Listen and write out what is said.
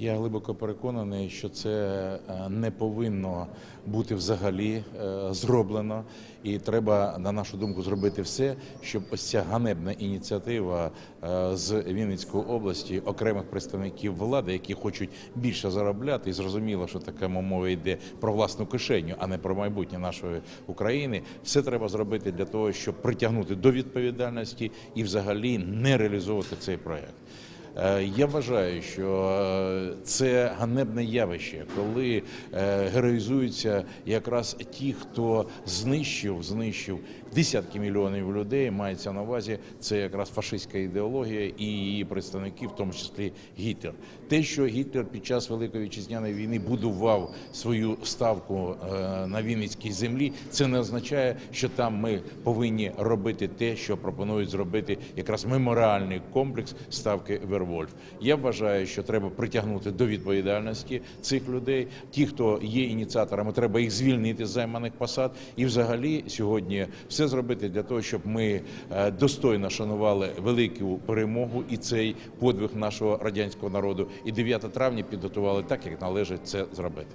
Я глибоко переконаний, що це е, не повинно бути взагалі е, зроблено, і треба, на нашу думку, зробити все, щоб ось ця ганебна ініціатива е, з Вінницької області окремих представників влади, які хочуть більше заробляти, і зрозуміло, що така мова йде про власну кишеню, а не про майбутнє нашої України. Все треба зробити для того, щоб притягнути до відповідальності і взагалі не реалізовувати цей проект. Е, Я вважаю, що е, це ганебне явище, коли е, героїзуються якраз ті, хто знищив, знищив десятки мільйонів людей. Мається на увазі це якраз фашистська ідеологія і її представники, в тому числі Гітлер. Те, що Гітлер під час Великої вітчизняної війни будував свою ставку на Вінницькій землі, це не означає, що там ми повинні робити те, що пропонують зробити якраз меморіальний комплекс ставки Вервольф. Я вважаю, що треба притягнути до відповідальності цих людей. Ті, хто є ініціаторами, треба їх звільнити з займаних посад. І, взагалі, сьогодні все зробити для того, щоб ми е, достойно шанували велику перемогу і цей подвиг нашого радянського народу. І 9 травня підготували так, як належить це зробити.